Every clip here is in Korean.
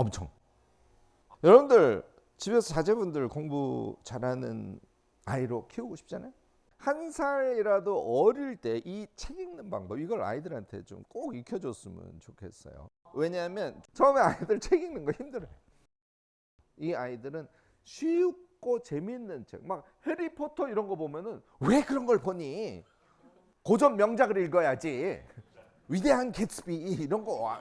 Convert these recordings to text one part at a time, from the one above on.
엄청. 여러분들 집에서 자제분들 공부 잘하는 아이로 키우고 싶잖아요. 한 살이라도 어릴 때 이 책 읽는 방법 이걸 아이들한테 좀 꼭 익혀줬으면 좋겠어요. 왜냐하면 처음에 아이들 책 읽는 거 힘들어요. 이 아이들은 쉽고 재미있는 책, 막 해리포터 이런 거 보면은 왜 그런 걸 보니? 고전 명작을 읽어야지. 위대한 개츠비 이런 거 와.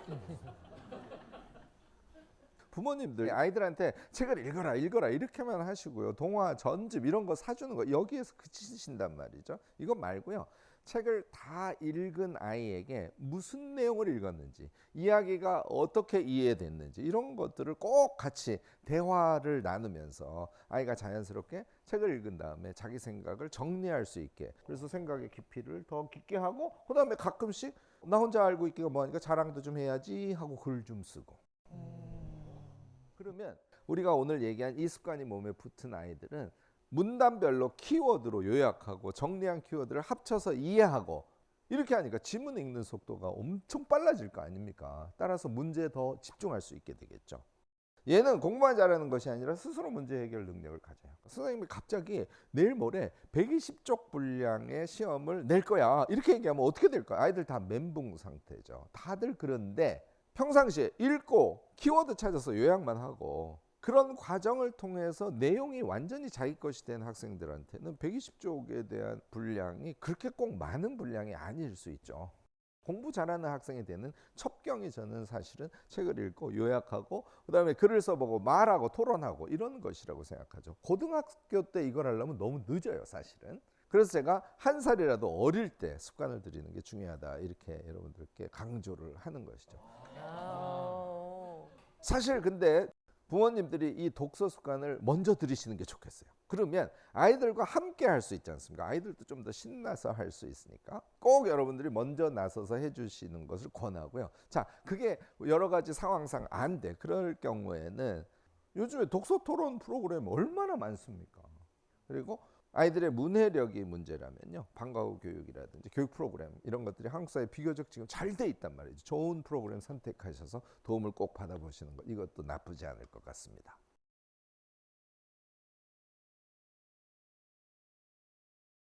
부모님들 아이들한테 책을 읽어라 읽어라 이렇게만 하시고요. 동화 전집 이런 거 사주는 거 여기에서 그치신단 말이죠. 이거 말고요. 책을 다 읽은 아이에게 무슨 내용을 읽었는지 이야기가 어떻게 이해됐는지 이런 것들을 꼭 같이 대화를 나누면서 아이가 자연스럽게 책을 읽은 다음에 자기 생각을 정리할 수 있게 그래서 생각의 깊이를 더 깊게 하고 그다음에 가끔씩 나 혼자 알고 있기가 뭐하니까 자랑도 좀 해야지 하고 글 좀 쓰고 그러면 우리가 오늘 얘기한 이 습관이 몸에 붙은 아이들은 문단별로 키워드로 요약하고 정리한 키워드를 합쳐서 이해하고 이렇게 하니까 지문 읽는 속도가 엄청 빨라질 거 아닙니까? 따라서 문제에 더 집중할 수 있게 되겠죠. 얘는 공부만 잘하는 것이 아니라 스스로 문제 해결 능력을 가져요. 선생님이 갑자기 내일 모레 120쪽 분량의 시험을 낼 거야. 이렇게 얘기하면 어떻게 될까요? 아이들 다 멘붕 상태죠. 다들 그런데 평상시에 읽고 키워드 찾아서 요약만 하고 그런 과정을 통해서 내용이 완전히 자기 것이 된 학생들한테는 120쪽에 대한 분량이 그렇게 꼭 많은 분량이 아닐 수 있죠. 공부 잘하는 학생이 되는 첩경이 저는 사실은 책을 읽고 요약하고 그다음에 글을 써보고 말하고 토론하고 이런 것이라고 생각하죠. 고등학교 때 이걸 하려면 너무 늦어요, 사실은. 그래서 제가 한 살이라도 어릴 때 습관을 들이는 게 중요하다 이렇게 여러분들께 강조를 하는 것이죠. 사실 근데 부모님들이 이 독서 습관을 먼저 들이시는 게 좋겠어요. 그러면 아이들과 함께 할 수 있지 않습니까? 아이들도 좀 더 신나서 할 수 있으니까 꼭 여러분들이 먼저 나서서 해주시는 것을 권하고요. 자, 그게 여러 가지 상황상 안 돼. 그럴 경우에는 요즘에 독서 토론 프로그램 얼마나 많습니까? 그리고 아이들의 문해력이 문제라면요. 방과 후 교육이라든지 교육 프로그램 이런 것들이 한국 사회에 비교적 지금 잘 돼 있단 말이죠. 좋은 프로그램 선택하셔서 도움을 꼭 받아보시는 것 이것도 나쁘지 않을 것 같습니다.